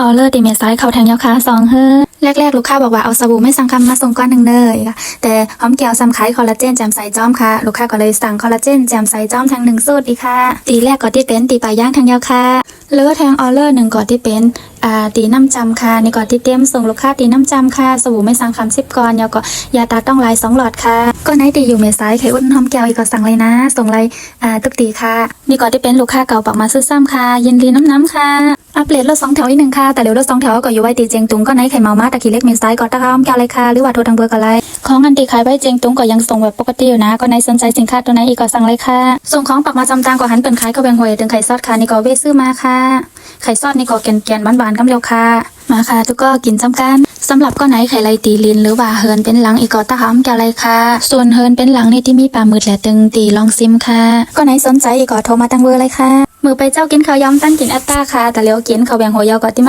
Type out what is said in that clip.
ออเลอร์ตีเมซ้ายเขาแทงยาวคาสองเฮ้อแรกๆ ลูกค้าบอกว่าเอาสบู่ไม่สั่งคำมาส่งก้อนหนึ่งเลยค่ะแต่หอมแก้วซ้ำขายคอลลาเจนแจมใสจ้อมค่ะ ลูกค้าก็เลยสั่งคอลลาเจนแจมใสจ้อมแทงหนึ่งสูตรอีค่ะ ตีแรกก็ที่เป็นตีปลายย่างแทงยาวค่ะเลอแทงออเลอร์หนึ่งก่อนที่เป็นอ่าตีน้ำจำค่ะในก่อนที่เตรียมส่งลูกค้าตีน้ำจำค่ะสบู่ไม่สั่งคำสิบก้อนยาวก็ยาตาต้องลายสองหลอดค่ะก็ไหนตีอยู่เมซ้ายไข่อุ่นหอมแก้วอีกก็สั่งเลยนะ ส่งเลยอ่าตุกตีค่ะนี่ก่อนที่เป็นลูกค้าเก่าปักมาซื้อซ้ำค่ะยินดีน้ำน้ำค่ะ อัปเดตรถสองแถวอีกหนึ่งค่ะ แต่เดี๋ยวรถสองแถวก็อยู่ไว้ตีเจงตุงก็ไหนไข่เมามาตะกี้เล็กเมซ้ายก็ตะข้ามแก้วเลยค่ะ หรือว่าโทรทางเบอร์ก็ไลของอันตีขายไว้เจงตุงก็ยังส่งแบบปกติอยู่นะ ก็ไหนสนใจสินค้าตัวไหนอีกก็สั่งเลยค่ะ ส่งของปักมาจำตางก็หันเป็นขายก็แบงหวยถึงไข่ซอดค่ะนี่ก็เวซื้อมาค่ะ ไข่ซอดนี่ก็แกนๆหวานๆกำเร็วค่ะ มาค่ะทุกก็กินจำกันสำหรับก็ไหนไข่ไลตีลินหรือว่าเฮินเป็นหลังอีกก็ตะหอมแก้วเลยค่ะ ส่วนเฮินเป็นหลังนี่ที่มีปลาหมึกและตึงตีลองซิมค่ะก็ไหนสนใจอีกก็โทรมาตั้งเบอร์เลยค่ะมือไปเจ้ากินข้าวยำตั้นกินอัตตาค่ะแต่เลี้ยวกินข้าวแบงหัวยาวก็ที่มา